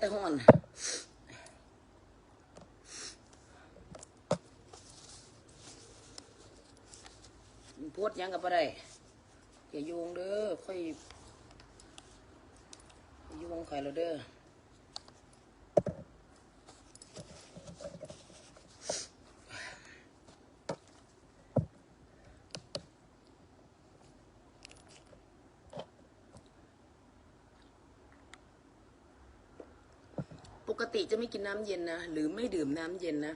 แต่ห่อนพูดหยังกับอะไรอย่าโยงเด้อค่อยอย่าโยงข่อยเราเด้อ ไม่กินน้ำเย็นนะหรือไม่ดื่มน้ำเย็นนะ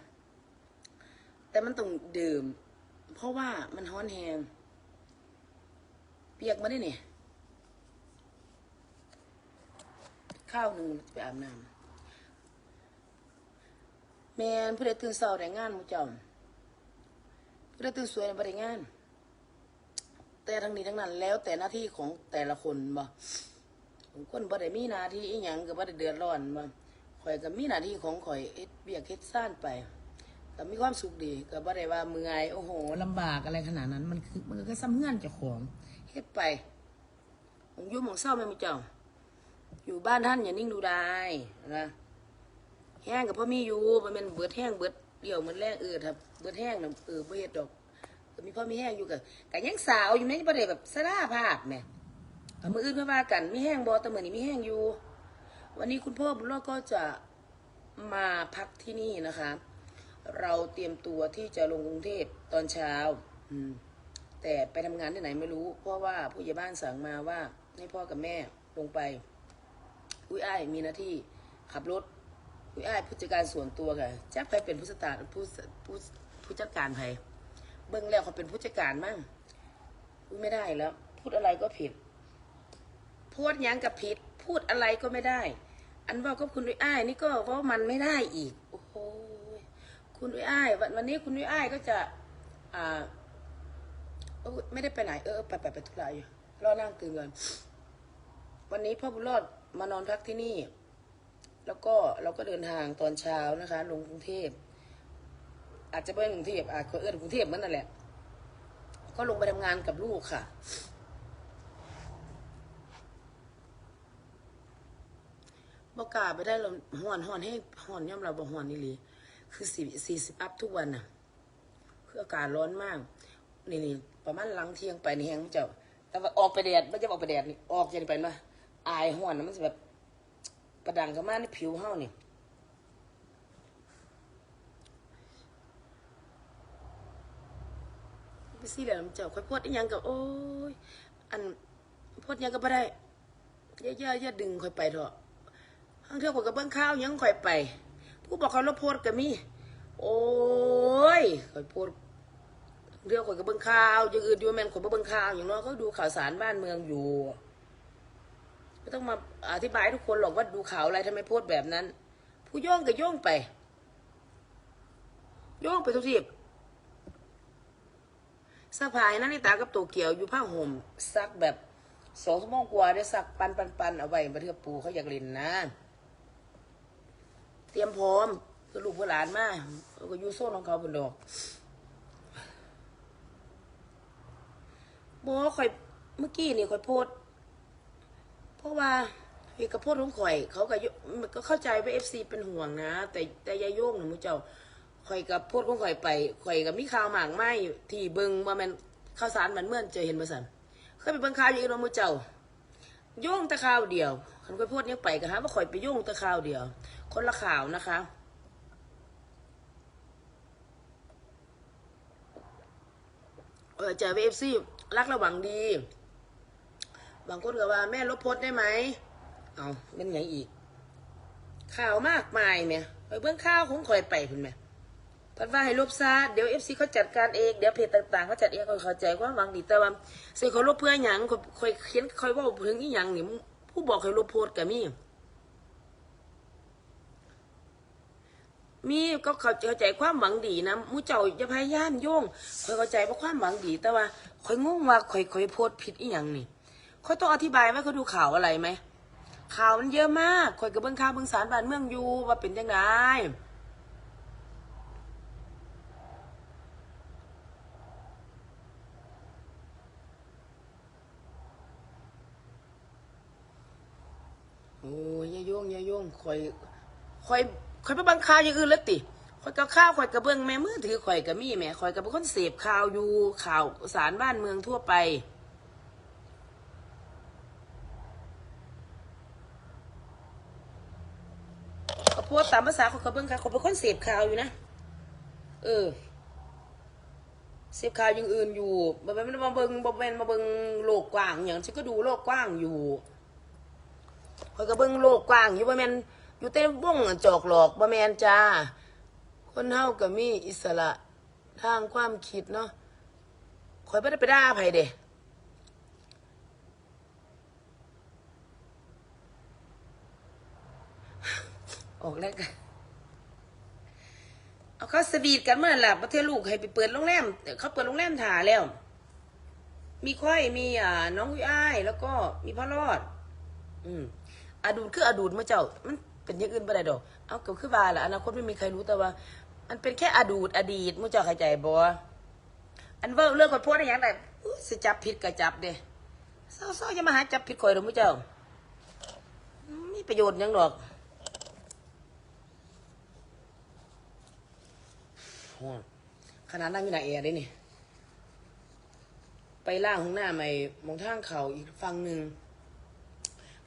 แต่มันต้องดื่ม เพราะว่ามันฮ้อนแหงเปียกมาได้เนี่ยข้าวหนึ่งไปอาบน้ำแมนผู้ใดตื่นเช้าได้งานมูจอมผู้ใดตื่นสวยได้บ่ได้งาน แต่ทั้งนี้ทั้งนั้น แล้วแต่หน้าที่ของแต่ละคนบ่คนบ่ได้มีหน้าที่อีหยังก็บ่ได้เดือดร้อนบ่ ข่อยก็มีหน้าที่ของข่อยเฮ็ดเบียกเฮ็ดซ่านไปก็มีความสุขดีก็บ่ได้ว่าเมื่อยโอ้โหลำบากอะไรขนาดนั้น มันคือมันก็ซ้ำเงื่อนเจ้าของเฮ็ดไปผมอยู่หมองเศร้าแม่มุเจ้า อยู่บ้านท่านอย่านิ่งดูได้นะแห้งกับพ่อมีอยู่มันเป็นเบิดแห้งเบิดเดี่ยวเหมันแรงเออถ้าเบิดแห้งนะเออบเฮ็ดดอกก็มีพ่อมีแห้งอยู่กับก็ยังสาวอยู่แม่บ่ได้แบบสารภาพแม่เอามืออื่นมาว่ากันมีแห้งบ่แต่มื้อนี้มีแห้งอยู่ วันนี้คุณพ่อบุญรอดก็จะมาพักที่นี่นะคะ เราเตรียมตัวที่จะลงกรุงเทพตอนเช้า อืม แต่ไปทำงานที่ไหนไม่รู้ เพราะว่าผู้ใหญ่บ้านสั่งมาว่า ให้พ่อกับแม่ลงไป อุ้ยอ้ายมีหน้าที่ขับรถ อุ้ยอ้ายผู้จัดการส่วนตัวค่ะจักไปเป็นผู้สตาร์ผู้ผู้ผู้จัดการไผเบิ้องแล้วเขาเป็นผู้จัดการมั่งอุ้ยไม่ได้แล้ว พูดอะไรก็ผิด พูดยังกับผิด พูดอะไรก็ไม่ได้ อันว่าก็คุณอุ้ยอ้ายนี่ก็ว่ามันไม่ได้อีก โอ้โหคุณอุ้ยอ้ายวันวันนี้คุณอุ้ยอ้ายก็จะอ่าเออไม่ได้ไปไหนเออไปไปไปธุระอยู่รอนั่งตื่นก่อนวันนี้พ่อบุญรอดมานอนพักที่นี่ แล้วก็เราก็เดินทางตอนเช้านะคะลงกรุงเทพอาจจะไปกรุงเทพอาจจะเอื้อนกรุงเทพเหมือนนั่นแหละ ก็ลงไปทำงานกับลูกค่ะ บอกกาไปได้เราห่อนห่อนให้ห่อนย่อมเราบอกห่อนนี่ลีคือสี่สี่สิบอัพทุกวันน่ะ คืออากาศร้อนมาก นี่นี่ประมาณหลังเที่ยงไปนี่แห้งมันจะแต่ว่าออกไปแดดไม่จะออกไปแดดนี่ออกจะไปมาอายห่อนมันจะแบบประดังเข้ามาในผิวเฮานี่ไปสิแล้วมันเจ้าค่อยพดยังกับโอ้ยอันพดยังก็บ่ได้อย่าอย่าย่าดึงค่อยไปเถอะ ทางเที่ยวข่อยก็เบิ่งข้าวยังค่อยไป ผู้บอกเขาลบโพดก็มีโอ้ยข่อยโพดเรื่องข่อยก็เบิ่งข่าวอย่างอื่นอยู่แมนข่อยบ่เบิ่งข่าวอย่างน้อยก็ดูข่าวสารบ้านเมืองอยู่ไม่ต้องมาอธิบายทุกคนหรอกว่าดูข่าวอะไรทำไมโพสต์แบบนั้น ผู้โย่งก็โย่งไปโย่งไปทุกทีสะพายนั่นนี่ตากับตัวเกี่ยวอยู่ผ้าห่มซักแบบสองชั่วโมงกว่าได้ซักปันปันปันเอาไว้มาเทือปูเขาอยากเล่นนะ เตรียมพร้อมเพื่อลูกเพื่อหลานมาเขาก็อยู่โซนของเขาบนดอกบอข่อยเมื่อกี้นี่ข่อยโพดเพราะว่าเอกโพดของข่อย เขาก็ยมันก็เข้าใจว่าเอฟซีเป็นห่วงนะ แต่แต่ยายโยงนะมุเจ้าข่อยกับโพดของข่อยไปข่อยกับมีข่าวหมากไหมที่เบิงว่ามันข้าวสารมันเมื่อนเจอเห็นมาสันเคยไปเบิงข่าวอยู่อีกแล้วมุเจ้าโยงตะข่าวเดียวคันข่อยโพดยังไปกันฮะว่าข่อยไปโยงตะข่าวเดียว คนละข่าวนะคะ เออใจเอฟซีรักระหวังดี บางคนก็ว่าแม่ลบโพสได้ไหม เอาเป็นไงอีก ข่าวมากมายเนี่ยไปเบื้องข่าวของคอยไปคุณแม่พัดว่าให้ลบซะเดี๋ยวเอฟซีเขาจัดการเอง เดี๋ยวเพจต่างๆเขาจัดเองเขาเข้าใจควาหวังดีแต่ว่าสิ่เขาลบเพื่อหยังคอยเขียนคอยว่าถึงอีหยังนี่ผู้บอกให้ลบโพสต์ก็มี มีก็เข้าใจความหวังดีนะมูเจ้าจะพยายามโยงคอยเข้าใจว่าความหวังดี แต่ว่าคอยงงว่าคอยคอยโพสผิดอีหยังนี่คอยต้องอธิบายว่าเขาดูข่าวอะไรไหมข่าวมันเยอะมากคอยกับเบิ้องข่าวเบิ้องสารบ้านเมืองอยู่ว่าเป็นยังไงโอ้ยอย่าโยงอย่าโยงข่อยข่อย ข่อยไปบังข่าวอย่างอื่นแล้วติข่อยกับข้าวข่อยกับเบิ่งแม่มือถือข่อยกับมีแม่ข่อยกับเป็นคนเสพข่าวอยู่ข่าวสารบ้านเมืองทั่วไป ก็พสต์ตามภาษาของเขาเบิ่งค่ะเขาเป็นคนเสพข่าวอยู่นะ เออเสพข่าวอย่างอื่นอยู่บ่แม่นมาเบิ่งบ่แม่นมาเบิ่งโลกกว้างอย่างฉันก็ดูโลกกว้างอยู่ข้อยก็เบิ่งโลกกว้างอยู่บ่แม่น อยู่แต่วงจอกหลอกบ่แมนจ้า คนเฮาก็มีอิสระทางความคิดเนาะข่อยบ่ได้ไปด่าไผเด้ออกแล้วกันเอาเขาสวีทกันเมื่อไหร่ล่ะประเทศลูกให้ไปเปิดโรงแรมเขาเปิดโรงแรมถ่าแล้ว มีค่อยมีอ่าน้องวิอ้าย แล้วก็มีพ่อรอด อืมอดูดคืออดูดมาเจ้ามัน เป็นอย่างอื่นบ่ได้ดอก เอาก็คือบาล่ะอนาคตไม่มีใครรู้แต่ว่ามันเป็นแค่อดูดอดีตมุเจ้าเข้าใจบ่อันเว่าเรื่องคนโพสต์อะไรอย่างไรอุ๊ยสิจับผิดก็จับเด้เศร้าๆอย่ามาหาจับผิดข่อยหรอกมุเจ้ามีประโยชน์หยังดอกฮ้อนขนาดนั่งอยู่หน้าแอร์ได้นี่ ไปล่างห้องหน้าใหม่มองทางเขาอีกฝั่งหนึ่ง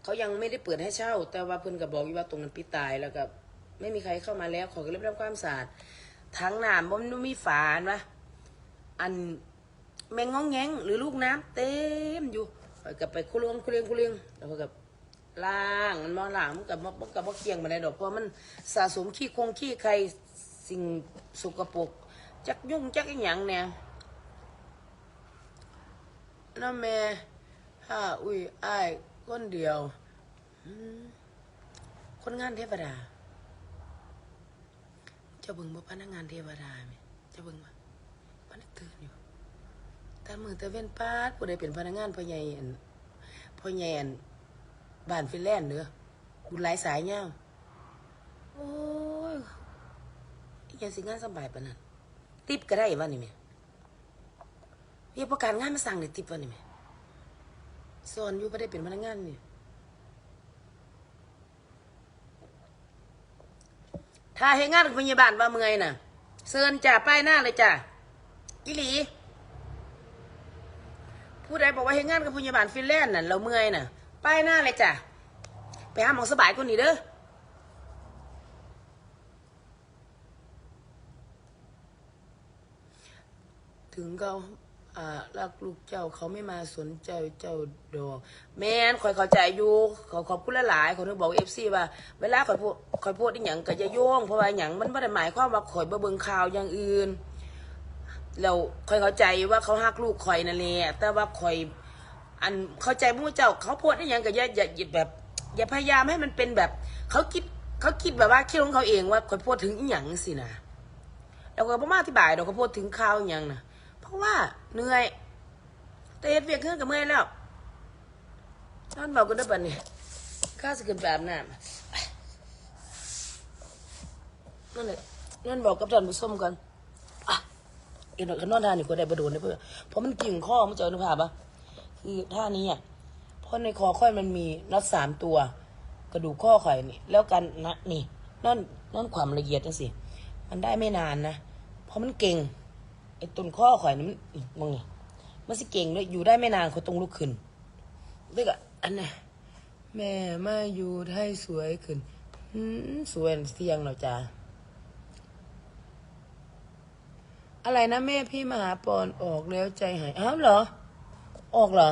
เขายังไม่ได้เปิดให้เช่า แต่ว่าเพิ่นก็บอกอยู่ว่าตรงนั้นปิดตายแล้วก็ไม่มีใครเข้ามาแล้วขอก็เลยไปทำความสะอาดทั้งน้ำบ่มันมีฝาอันวะอันแมงง้องแงงหรือลูกน้ำเต็มอยู่ข้อยก็ไปคุเรียงคุเรียงคุเรียงแล้วก็กับล้างมันมาล้างมันกับมันกับบ่เคียงมาได้ดอกเพราะมันสะสมขี้คงขี้ใครสิ่งสกปรกจักยุ่งจักอีหยังเนี่ยน้าแม่ถ้าอุ้ยอ้าย คนเดียว คนงานเทวดา เจ้าบิ่งบ่พนักงานเทวดาไหมเจ้าบิ่งบ่มันตื่นอยู่ตามือตาเว้นปาดผู้ใดเป็นพนักงานพ่อใหญ่อันพ่อใหญ่อันบ้านฟินแลนด์เด้อบุญหลายสายยาวโอ้ยยังสิงานสบายปานนั้นติปก็ได้วะนี่แม่เรียกประการงานมาสั่งได้ติปวะนี่แม่ สอนอยู่บ่ได้เป็นพนักงานนี่ถ้าเฮ็ดงานพยาบาลว่าเมื่อยน่ะเซินจ่าป้ายหน้าเลยจ้ะกิหลีผู้ใดบอกว่าเฮ็ดงานกับพยาบาลฟินแลนด์น่ะเราเมื่อยน่ะ ป้ายหน้าเลยจ้ะไปหาหมองสบายกว่านี้เด้อถึงเขา อ่ารักลูกเจ้าเขาไม่มาสนใจเจ้าดอกแม่นคอยเข้าใจอยู่ขอขอบคุณหลายๆคนนึกบอกเอฟซีว่า เวลาคอยพูดคอยพูดอีหยังก็จะโยงเพราะว่าอหยังมันไม่ได้หมายความว่าคอยบ่เบิ่งข่าวอย่างอื่นแล้วคอยเข้าใจว่าเขาฮักลูกคอยนั่นแหละแต่ว่าคอยอันเข้าใจมู่เจ้า เขาโพดอีหยังก็อย่าอย่าแบบ อย่าพยายามให้มันเป็นแบบ เขาคิดเขาคิดแบบว่าคิดของเขาเองว่าคอยพูดถึงอีหยังสินะแล้วก็บ่มาอธิบายเราก็พูดถึงข่าวอีหยังนะ ราะว่าเหนื่อยแต่เฮ็ดเวียกขึ้นกับเมื่อยแล้วนอนเบากันได้อบัดนี้ข้าสกินแบบน้ำนั่นแหละนอนเบากับท่านผู้ชมกันอะเอ็นหน่อยก็นอนทานอยู่ก็ได้ประโดนได้เพื่อเพราะมันกิ่งข้อมันเจอนึกภาพปะคือท่านี้อะเพราะในคอค่อยมันมีน็อตสามตัว กระดูกข้อข่อยนี่แล้วกันนะนี่นั่นนั่นความละเอียดจังสิมันได้ไม่นานนะเพราะมันเก่ง ไอ้ต้นข้อข่อยนี่มันนี่มองนี่มันสิเก่งด้วยอยู่ได้ไม่นานเขาต้องลุกขึ้นเด็กอะอันน่ะแม่มาอยู่ให้สวยขึ้นสวยเสียงเราจ้าอะไรนะแม่พี่มหาปอนออกแล้วใจหายอ้าวเหรอ ออกเหรอ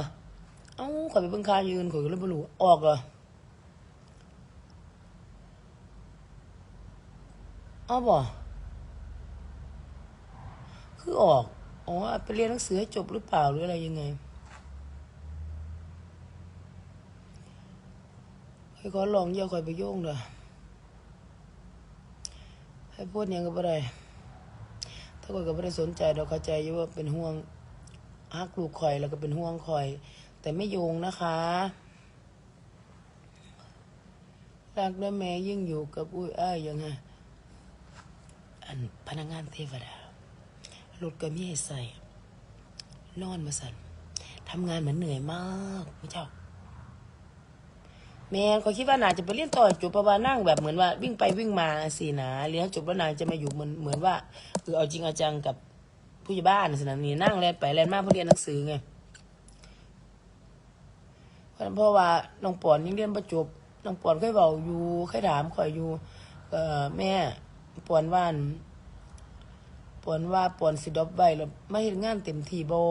เอ้าขอยไปเบิ่งคายืนขอยก็เลยไม่รู้ออกเหรอเอาบ่ คือออก อ๋อไปเรียนหนังสือให้จบหรือเปล่าหรืออะไรยังไงให้ขอลองอย่าคอยไปโยงเด้อให้พูดยังก็บ่ได้ถ้าคอยก็บ่ได้สนใจเราเข้าใจอยู่ว่าเป็นห่วงฮักลูกคอยแล้วก็เป็นห่วงคอย แต่ไม่โยงนะคะรักและแม่ยิ่งอยู่กับอุ้ยอ้ายยังไงอันพนักงานเทวดา รถก็มีให้ใส่ นอนมาสันทำงานเหมือนเหนื่อยมากพี่เจ้า แม่เขาคิดว่านาจะไปเรียนต่อจบเพระวานั่งแบบเหมือนว่า วิ่งไปวิ่งมาสินะเรียนจบแล้วนางจะมาอยู่เหมือนเหมือนว่าเออเอาจริงเอาจังกับผู้ใหญ่บ้านสินะนี่นั่งเรียนไปเรียนมาเพื่อเรียนหนังสือไงเพราะเพราะว่าน้องปอนยังเรียนประจบน้องปอนเคยเบาอยู่เคยถามข่อยอยู่ เออแม่ปอนว่าน ปอนว่าปอนสิดรอปไว้แล้วไม่เห็นงานเต็มที่บ่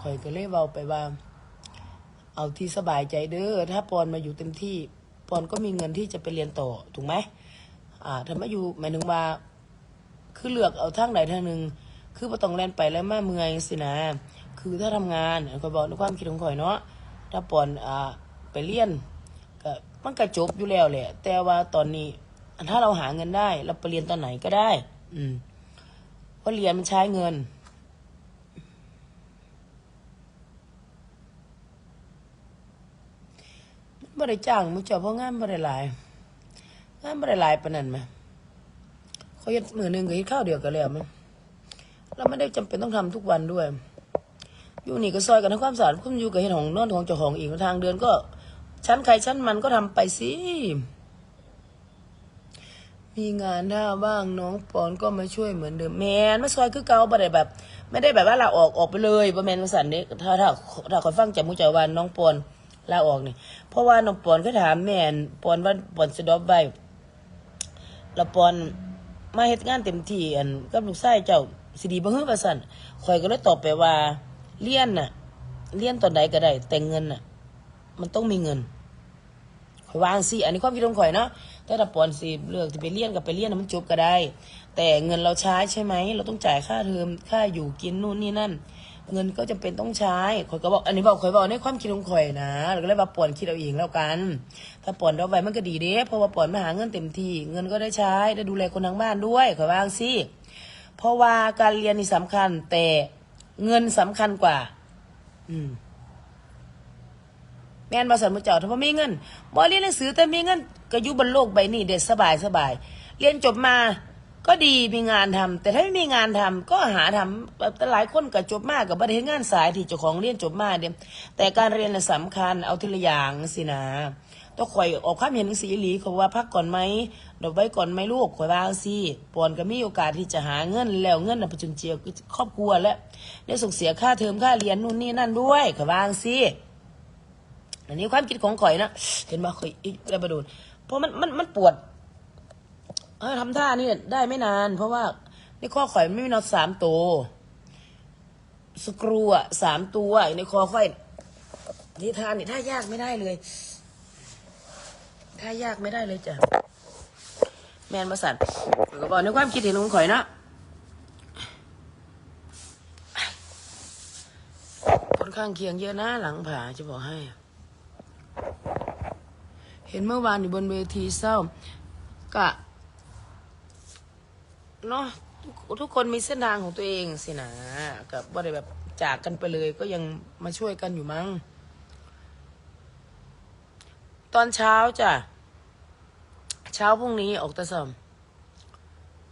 ข่อยก็เลยเบาไปว่า เอาที่สบายใจเด้อถ้าปอนมาอยู่เต็มที่ปอนก็มีเงินที่จะไปเรียนต่อถูกไหมอ่าถ้ามาอยู่หมายถึงว่าคือเลือกเอาทางไหนทางหนึ่งคือบ่ต้องแล่นไปแล้วมาเมื่อยสินะคือถ้าทำงานข่อยบอกในความคิดของข่อยเนาะถ้าปอนอ่าไปเรียนก็มันก็จบอยู่แล้วแหละ แต่ว่าตอนนี้ถ้าเราหาเงินได้เราไปเรียนตอนไหนก็ได้ อืม เพราะเรียนมันใช้เงินบ่ได้จ้างมุเจ้าเพราะงานบ่ได้หลายงานบ่ได้หลายปนนั้นแหมเขาเฮ็ดมือหนึ่งก็เฮ็ดข้าวเดียวก็แล้วมั้เราไม่ได้จำเป็นต้องทำทุกวันด้วย อยู่นี่ก็ซอยกันทำความสะอาดคุณอยู่กับเฮ็ดของนอนของเจ้าของอีกทางเดือนก็ชั้นใครชั้นมันก็ทำไปสิ มีงานถ้าว่างน้องปอนก็มาช่วยเหมือนเดิมแมนมาซอยคือเก่าบ่ได้แบบ ไม่ได้แบบว่าลาออกออกไปเลยบ่แมนว่าซั่นเด้ถ้าถ้าถ้าคอยฟังจากมุเจ้าวาน้องปอนลาออกนี่เพราะว่าน้องปอนก็ถามแมนปอนว่าปอนสิดอปไว้แล้วปอนมาเฮ็ดงานเต็มที่อันกับลูกชายเจ้าสิดีบ่ฮือว่าซั่นข่อยก็เลยตอบไปว่าเรียนน่ะเรียนตอนใดก็ได้แต่เงินน่ะ มันต้องมีเงินข่อยวางสิอันนี้ความคิดของข่อยเนาะ แต่ถ้าปอนสิเลือกที่ไปเรียนกับไปเรียนมันจบก็ได้ แต่เงินเราใช้ใช่ไหม เราต้องจ่ายค่าเทอมค่าอยู่กินนู่นนี่นั่น เงินก็จำเป็นต้องใช้ข่อยก็บอกอันนี้บอกข่อยบอกในความคิดของข่อยนะแล้วก็เลยว่าปอนคิดเอาเองแล้วกัน ถ้าปอนเอาไว้มันก็ดีเด้เพราะว่าปอนมาหาเงินเต็มที่เงินก็ได้ใช้ได้ดูแลคนทางบ้านด้วยข่อยว่างสิเพราะว่าการเรียนนี่สำคัญ แต่เงินสำคัญกว่า อืมแม่นบ่สันมุเจ้าถ้าบ่มีเงินบ่เรียนหนังสือแต่มีเงิน ก็อยู่บนโลกใบนี้เด็ดสบายสบายเรียนจบมาก็ดีมีงานทำแต่ถ้าไม่มีงานทำก็หาทำแบบแต่หลายคนก็จบมาก็บ่ได้เฮ็ดงานสายที่เจ้าของเรียนจบมาเด้แต่การเรียนน่ะสำคัญเอาทีละอย่างสินะต้องคอยออกความเห็นจังซี่อีหลีเขาว่าพักก่อนไหมดอกไว้ก่อนไหมลูกข่อยว่าจังซี่ปอนก็มีโอกาสที่จะหาเงินแล้วเงินน่ะไปจุนเจือครอบครัวและได้ส่งเสียค่าเทอมค่าเรียนนู่นนี่นั่นด้วยข่อยว่าจังซี่อันนี้ความคิดของข่อยนะเห็นไหมข่อยอีกแล้วประโดน เพราะมันมันมันปวดเออทำท่านี่ได้ไม่นาน เพราะว่าในข้อข่อยไม่มีนอตสามตัวสกรูอะสามตัวในคอข่อยนี่ท่านี่ท่ายากไม่ได้เลยท่ายากไม่ได้เลยจ้ะแมนมาสั่นข่อยก็บอกในความคิดเห็นของข่อยนะค่อนข้างเคียงเยอะนะหลังผาจะบอกให้ เห็นเมื่อวานอยู่บนเวทีเศร้ากะเนาะทุกคนมีเส้นทางของตัวเองสินะกับว่าได้แบบจากกันไปเลยก็ยังมาช่วยกันอยู่มั้ง ตอนเช้าจ้ะ เช้าพรุ่งนี้ออกตะสม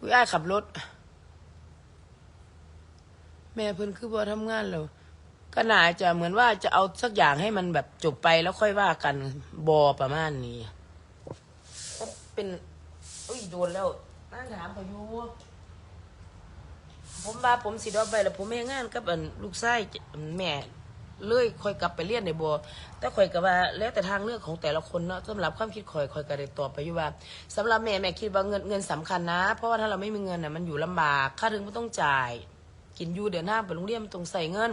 วิอ้ายขับรถ แม่เพิ่นคือบ่ทำงานแล้ว ก็น่าจะเหมือนว่าจะเอาสักอย่างให้มันแบบจบไปแล้วค่อยว่ากันบอประมาณนี้เป็นอุ้ยโดนแล้วนั่งถามเขาอยู่ผมว่าผมสิดอกไปแล้วผมไม่งานกับอันลูกชายแม่เลยค่อยกลับไปเรียนในบอแต่ค่อยก็ว่าแล้วแต่ทางเลือกของแต่ละคนเนาะสำหรับความคิดค่อยค่อยก็ได้ตอบไปอยู่ว่าสำหรับแม่แม่คิดว่าเงินเงินสำคัญนะ เพราะว่าถ้าเราไม่มีเงินน่ะมันอยู่ลำบากค่าเทอมก็ต้องจ่าย กินอยู่เดือนหน้าไปโรงเรียนมันต้องใส่เงิน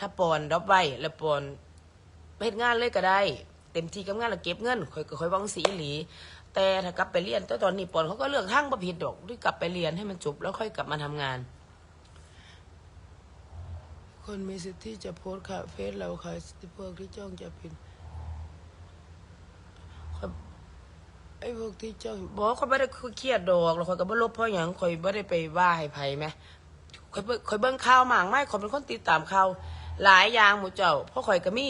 ถ้าปอนดอกไว้แล้วปอนไปเฮ็ดงานเลยก็ได้ เต็มที่กับงานแล้วเก็บเงินค่อยก็ค่อยหวังสีอีหลี แต่ถ้ากลับไปเรียนแต่ตอนนี้ปอนเขาก็เลือกทางประผิดดอกที่กลับไปเรียนให้มันจบแล้วค่อยกลับมาทำงาน คนมีสิทธิ์ที่จะโพสต์ค่ะเฟซเราค่ะพวกที่จ้องจะผิดครับไอ้พวกที่จ้องบอกว่าเขาไม่ได้เครียดดอกแล้วคอยก็บ่ลบเพราะอย่างคอยไม่ได้ไปว่าให้ไผไหมข่อยเบิ่งข่อยเบิ่งข่าวหมางไม่ข่อยเป็นคนติดตามข่าว หลายอย่างหมู่เจ้าพราะข่อยก็มี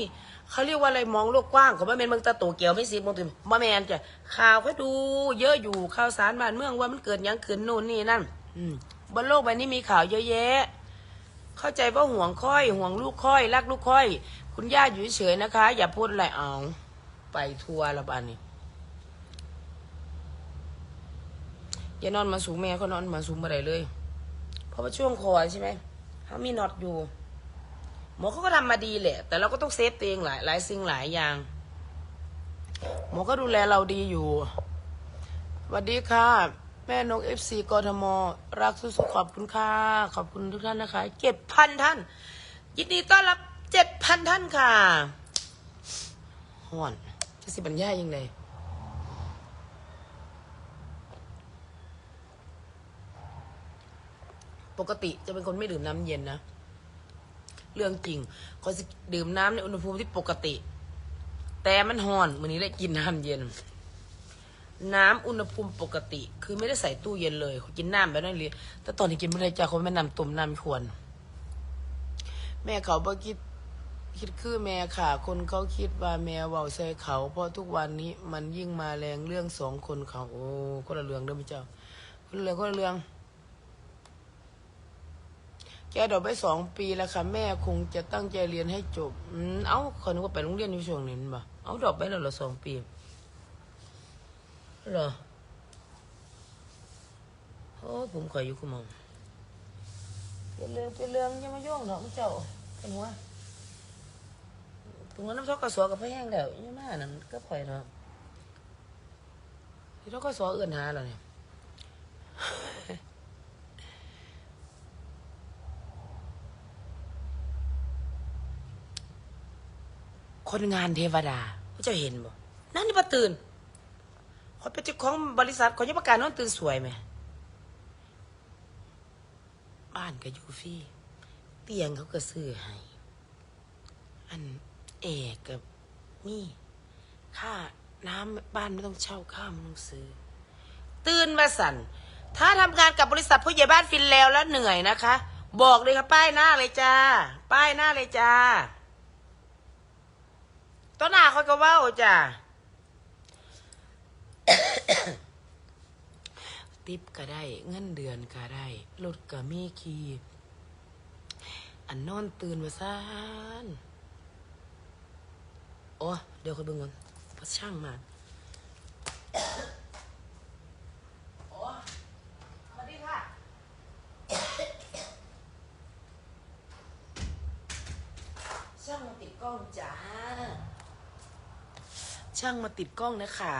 เขาเรียกว่าอะไรมองโลกกว้างขอยบ่แม่นเบิ่งตะโตเกียวไม่สิบ่ถึงบ่แม่นจ้ะข่าวข่อยดูเยอะอยู่ข่าวสารบ้านเมืองว่ามันเกิดยังขึ้นนู่นนี่นั่น อืมบนโลกใบนี้มีข่าวเยอะแยะ เข้าใจว่าห่วงค่อย ห่วงลูกค่อยรักลูกค่อย คุณย่าอยู่เฉยนะคะ อย่าพูดอะไรเอาไปทัวร์ละบ้านนี้อย่านอนมาสูงแม่เขานอนมาสูงมาได้เลย เพราะว่าช่วงคอใช่ไหมเขามีน็อตอยู่ หมอเขาก็ทำมาดีแหละ แต่เราก็ต้องเซฟตัวเองหลายหลายสิ่งหลายอย่าง หมอก็ดูแลเราดีอยู่สวัสดีค่ะ แม่นกเอฟซีกทมรักสุดๆขอบคุณค่ะขอบคุณทุกท่านนะคะเจ็ดพันท่าน ยินดีต้อนรับเจ็ดพันท่านค่ะห่อนจะสิบรรยายยังไงปกติจะเป็นคนไม่ดื่มน้ำเย็นนะ เรื่องจริงเขาดื่มน้ำในอุณหภูมิที่ปกติ แต่มันห่อนวันนี้เลยกินน้ำเย็น น้ำอุณหภูมิปกติ คือไม่ได้ใส่ตู้เย็นเลยเขากินน้ำแบบนั้นเลยแต่ตอนนี้กินไม่ได้จ้าเขาไม่นำตุ่มน้ำควร แม่เขาบ่คิดคิดคือแม่ค่ะ คนเขาคิดว่าแม่เว้าใส่เขา เพราะทุกวันนี้มันยิ่งมาแรงเรื่องสองคนเขาโอ้คนละเรื่องเด้อพี่เจ้าคนละเรื่องคนละเรื่อง แกดอกไปสองปีแล้วค่ะ แม่คงจะตั้งใจเรียนให้จบ อืมเอ้าคนนึกว่าไปโรงเรียนอยู่ช่วงนี้นั่นบ่เอ้าดอกไปแล้วเหรอสองปีเหรอโอ้ผมขออยู่คุณมองเป็นเรื่องเป็นเรื่องยังมาโยงเนาะพี่เจ้าเป็นหัวถึงว่าน้ำซอกกระสอกับพ่อแห้งแล้วยังมานั่นก็ปล่อยเนาะที่เราก็สอเอื่นหาแล้วเนี่ย คนงานเทวดาเจ้าเห็นบ่นั่นนี่ประตื่นขอยเป็นเจ้าของบริษัทขอยยังประกาศนอนตื่นสวยไหม บ้านก็อยู่ฟรีเตียงเขาก็ซื้อให้อันเอกกับนี่ค่าน้ำบ้านไม่ต้องเช่าข้าวไม่ต้องซื้อ ตื่นมาสั่น ถ้าทำงานกับบริษัทผู้ใหญ่บ้านฟินแล้วแล้วเหนื่อยนะคะ บอกเลยค่ะป้ายหน้าเลยจ้า ป้ายหน้าเลยจ้า ต้นหน้าเขาก็ว่าจ้าติปก็ได้ เงินเดือนก็ได้รถก็มีขี่อันนอนตื่นมาซานโอ้เดี๋ยวค่อยเบิ่งก่อนเพราะช่างมากโอ้สวัสดีค่ะ ช่างมาติดกล้องจ้า ช่างมา ติดกล้องนะคะ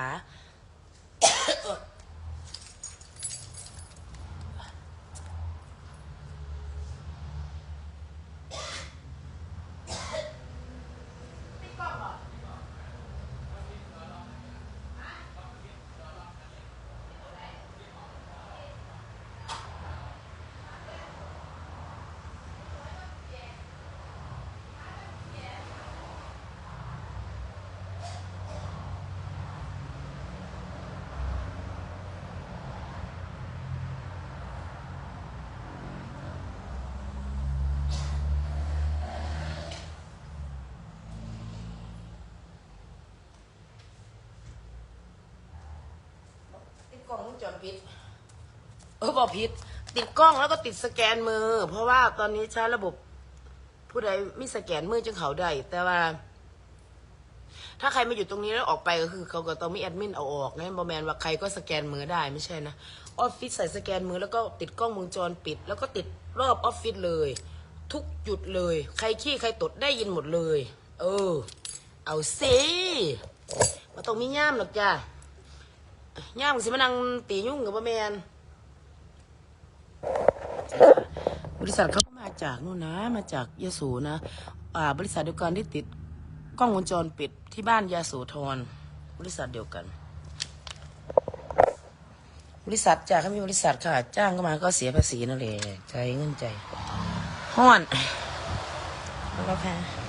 ติด กล้องวงจรปิด เออบอกผิด ติดกล้องแล้วก็ติดสแกนมือ เพราะว่าตอนนี้ใช้ระบบผู้ใดมีสแกนมือจึงเขาได้ แต่ว่า ถ้าใครมาอยู่ตรงนี้แล้วออกไปก็คือ เขาก็ต้องมีแอดมินเอาออกนะบอแมนว่าใครก็สแกนมือได้ไม่ใช่นะออฟฟิศใส่สแกนมือแล้วก็ติดกล้องวงจรปิด แล้วก็ติดรอบออฟฟิศเลย ทุกจุดเลย ใครขี้ใครตดได้ยินหมดเลย เออ เอาสิมาต้องมีย่ามหรอกจ้า ย่ามสิมานั่งตียุ่งกับพ่อแมนบริษัทเขาก็มาจากนู่นนะ มาจากยโสนะ อ่า บริษัทเดียวกันที่ติดกล้องวงจรปิดที่บ้านยาโสธรบริษัทเดียวกัน บริษัทจ้าเขามีบริษัทค่ะ จ้างก็มาก็เสียภาษีนั่นแหละใจเงินใจห้อนแล้วค่ะ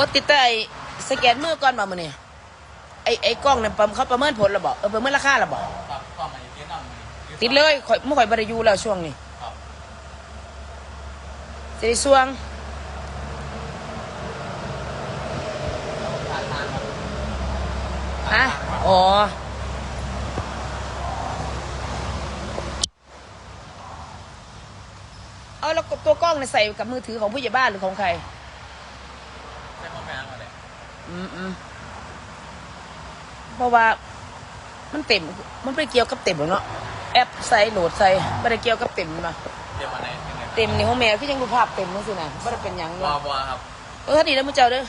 โอ้ติดต่ไอ้สแกนมือก่อนมามือนี่ไอ้ไอ้กล้องเนี่ยประเขาประเมินผลแล้วบอกเออประเมินราคาแล้วบอกครับก็มาอยู่ที่นั่นมาติดเลยข่อยเมื่อข่อยบริยูแล้วช่วงนี้สิช่วงฮะอ้อ๋อเอาแล้วตัวกล้องเนี่ยใส่กับมือถือของผู้ใหญ่บ้านหรือของใคร ใช่พ่อแม่มาเลย อืมอืมเพราะว่า มันเต็ม มันไม่ได้เกี่ยวกับเต็มหรอกเนาะแอปใส่โหลดใส่ไม่ได้เกี่ยวกับเต็มเนาะเตรียมมาในยังไงเต็มนี่ของแม่คือยังรูปภาพเต็มนั่นสินะไม่ได้เป็นหยังบัวเนาะบัวครับ เออถ้าดีแล้วมึงเจ้าเด้อ